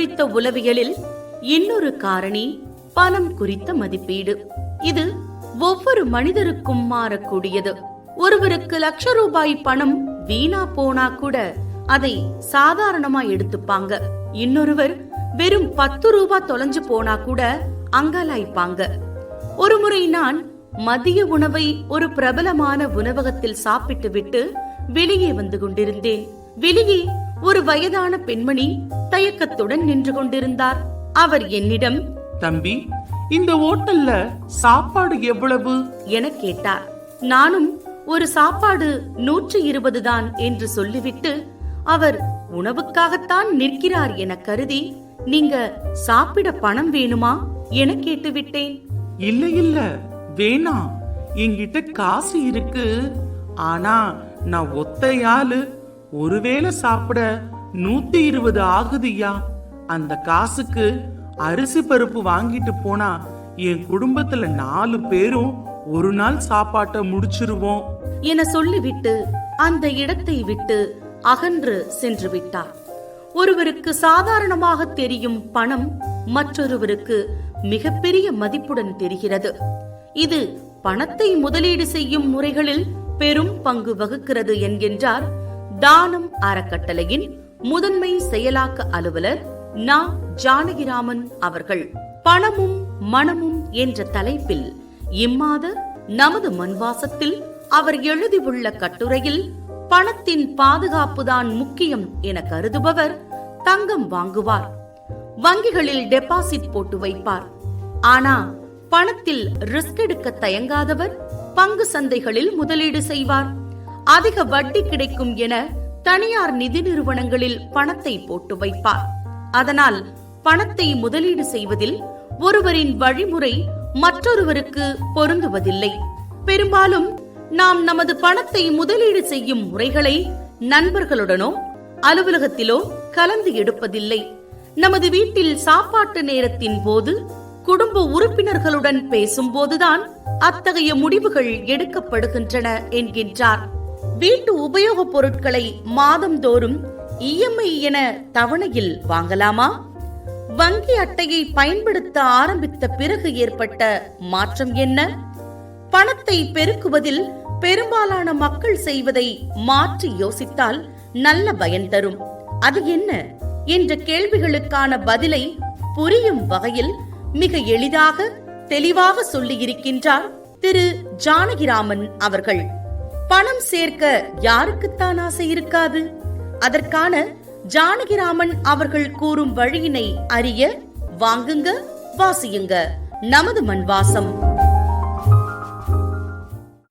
குறித்த உளவியலில் இன்னொரு காரணி பணம் குறித்த மதிப்பீடு. இது ஒவ்வொரு மனிதருக்கும் மாறக்கூடியது. ஒருவருக்கு லட்ச ரூபாய் பணம் வீணா போனா கூட அதை சாதாரணமா எடுத்துப்பாங்க. இன்னொருவர் வெறும் பத்து ரூபாய் தொலைஞ்சு போனா கூட அங்கலாய்ப்பாங்க. ஒருமுறை நான் மதிய உணவை ஒரு பிரபலமான உணவகத்தில் சாப்பிட்டு விட்டு வெளியே வந்து கொண்டிருந்தேன். வெளியே ஒரு வயதான பெண்மணி தயக்கத்துடன் நின்று கொண்டிருந்தார். அவர் என்னிடம் தம்பி இந்த ஹோட்டல்ல சாப்பாடு எவ்வளவு? என கேட்டார். நானும் ஒரு சாப்பாடு நூற்று இருபது தான் என்று சொல்லிவிட்டு அவர் உணவுக்காகத்தான் நிற்கிறார் என கருதி நீங்க சாப்பிட பணம் வேணுமா? என கேட்டுவிட்டேன். இல்ல இல்ல வேணாம் என்கிட்ட காசு இருக்கு. ஆனா நான் ஒத்தையாளு. ஒருவேளை சாப்பிட நூத்தி இருபது ஆகுதுயா அந்த காசுக்கு அரிசி பருப்பு வாங்கிட்டு போனா என் குடும்பத்துல நாலு பேரும் ஒரு நாள் சாப்பாட்டை முடிச்சிருவோம். என சொல்லிவிட்டு அந்த இடத்தை விட்டு அகன்று சென்று விட்டார். ஒருவருக்கு சாதாரணமாக தெரியும் பணம் மற்றொருவருக்கு மிகப்பெரிய மதிப்புடன் தெரிகிறது. இது பணத்தை முதலீடு செய்யும் முறைகளில் பெரும் பங்கு வகுக்கிறது என்கின்றார் தானம் அறக்கட்டளையின் முதன்மை செயலாக்க அலுவலர் நா. ஜானகிராமன் அவர்கள். பணமும் மனமும் என்ற தலைப்பில் இம்மாத நமது மண்வாசத்தில் அவர் எழுதியுள்ள கட்டுரையில் பணத்தின் பாதுகாப்புதான் முக்கியம் என கருதுபவர் தங்கம் வாங்குவார். வங்கிகளில் டெபாசிட் போட்டு வைப்பார். ஆனா பணத்தில் ரிஸ்க் எடுக்க தயங்காதவர் பங்கு சந்தைகளில் முதலீடு செய்வார். அதிக வட்டி கிடைக்கும் என தனியார் நிதி நிறுவனங்களில் பணத்தை போட்டு வைப்பார். அதனால் பணத்தை முதலீடு செய்வதில் ஒருவரின் வழிமுறை மற்றொருவருக்கு பொருந்துவதில்லை. பெரும்பாலும் நாம் நமது பணத்தை முதலீடு செய்யும் முறைகளை நண்பர்களுடனோ அலுவலகத்திலோ கலந்து எடுப்பதில்லை. நமது வீட்டில் சாப்பாட்டு நேரத்தின் போது குடும்ப உறுப்பினர்களுடன் பேசும்போதுதான் அத்தகைய முடிவுகள் எடுக்கப்படுகின்றன என்கின்றார். வீட்டு உபயோகப் பொருட்களை மாதந்தோறும் இஎம்ஐ என தவணையில் வாங்கலாமா? வங்கி அட்டையை பயன்படுத்த ஆரம்பித்த பிறகு ஏற்பட்ட மாற்றம் என்ன? பணத்தை பெருக்குவதில் பெரும்பாலான மக்கள் செய்வதை மாற்றி யோசித்தால் நல்ல பயன் தரும். அது என்ன? என்ற கேள்விகளுக்கான பதிலை புரியும் வகையில் மிக எளிதாக தெளிவாக சொல்லியிருக்கின்றார் திரு. ஜானகிராமன் அவர்கள். பணம் சேர்க்க யாருக்குத்தான் ஆசை இருக்காது? அதற்கான ஜானகிராமன் அவர்கள் கூறும் வழியினை அறிய வாங்குங்க வாசியுங்க. நமது மண் வாசம்